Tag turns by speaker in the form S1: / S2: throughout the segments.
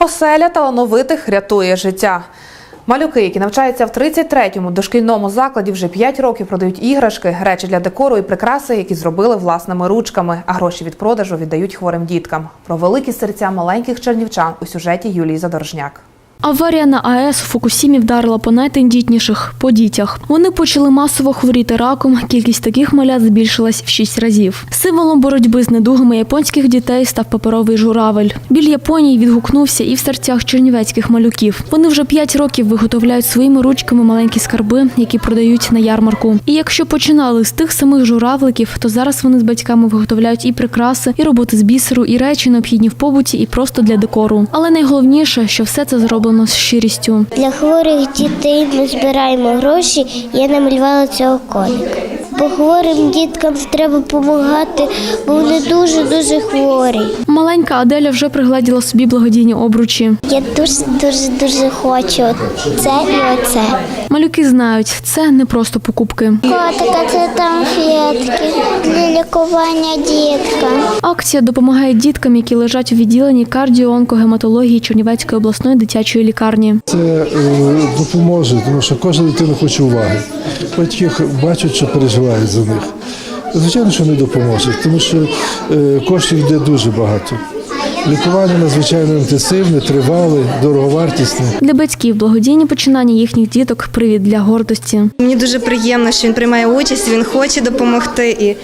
S1: Оселя талановитих рятує життя. Малюки, які навчаються в 33-му дошкільному закладі, вже 5 років продають іграшки, речі для декору і прикраси, які зробили власними ручками, а гроші від продажу віддають хворим діткам. Про великі серця маленьких чернівчан у сюжеті Юлії Задорожняк.
S2: Аварія на АЕС у Фукусімі вдарила по найтендітніших – по дітях. Вони почали масово хворіти раком. Кількість таких малят збільшилась в шість разів. Символом боротьби з недугами японських дітей став паперовий журавель. Біль Японії відгукнувся і в серцях чернівецьких малюків. Вони вже п'ять років виготовляють своїми ручками маленькі скарби, які продають на ярмарку. І якщо починали з тих самих журавликів, то зараз вони з батьками виготовляють і прикраси, і роботи з бісеру, і речі необхідні в побуті, і просто для декору. Але найголовніше, що все це зроблено з щирістю.
S3: Для хворих дітей ми збираємо гроші. Я намалювала цього коника. Бо хворим діткам треба допомагати, бо вони дуже дуже хворі.
S2: Маленька Аделя вже пригладіла собі благодійні обручі.
S3: Я дуже дуже дуже хочу це і оце.
S2: Малюки знають, це не просто покупки.
S3: Котика, це там фетки для лікування діткам.
S2: Акція допомагає діткам, які лежать у відділенні кардіоонкогематології Чернівецької обласної дитячої лікарні.
S4: Це е, допоможе, тому що кожна дитина хоче уваги. Батьки бачать, що переживають за них. Звичайно, що не допоможе, тому що е, коштів йде дуже багато. Лікування надзвичайно інтенсивне, тривале, дороговартісне.
S2: Для батьків благодійні починання їхніх діток привід для гордості.
S5: Мені дуже приємно, що він приймає участь, він хоче допомогти, і е,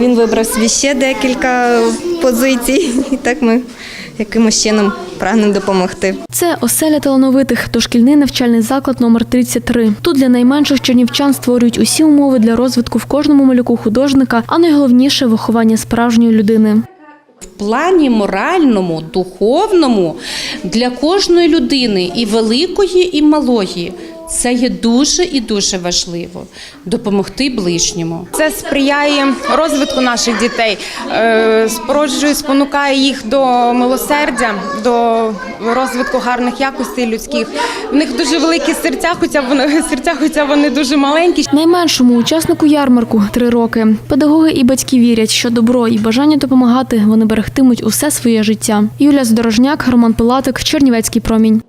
S5: він вибрав собі ще декілька позицій. І так ми якимось чином прагнемо допомогти.
S2: Це оселя талановитих, дошкільний навчальний заклад номер 33. Тут для найменших чернівчан створюють усі умови для розвитку в кожному малюку художника, а найголовніше виховання справжньої людини.
S6: в плані моральному, духовному для кожної людини, і великої, і малої. Це є дуже і дуже важливо допомогти ближньому.
S7: Це сприяє розвитку наших дітей, е, спороджує, спонукає їх до милосердя, до розвитку гарних якостей людських. В них дуже великі серця, хоча вони серця, хоча вони дуже маленькі.
S2: Найменшому учаснику ярмарку три роки. Педагоги і батьки вірять, що добро і бажання допомагати вони берегтимуть усе своє життя. Юлія Здорожняк, Роман Пилатик, Чернівецький промінь.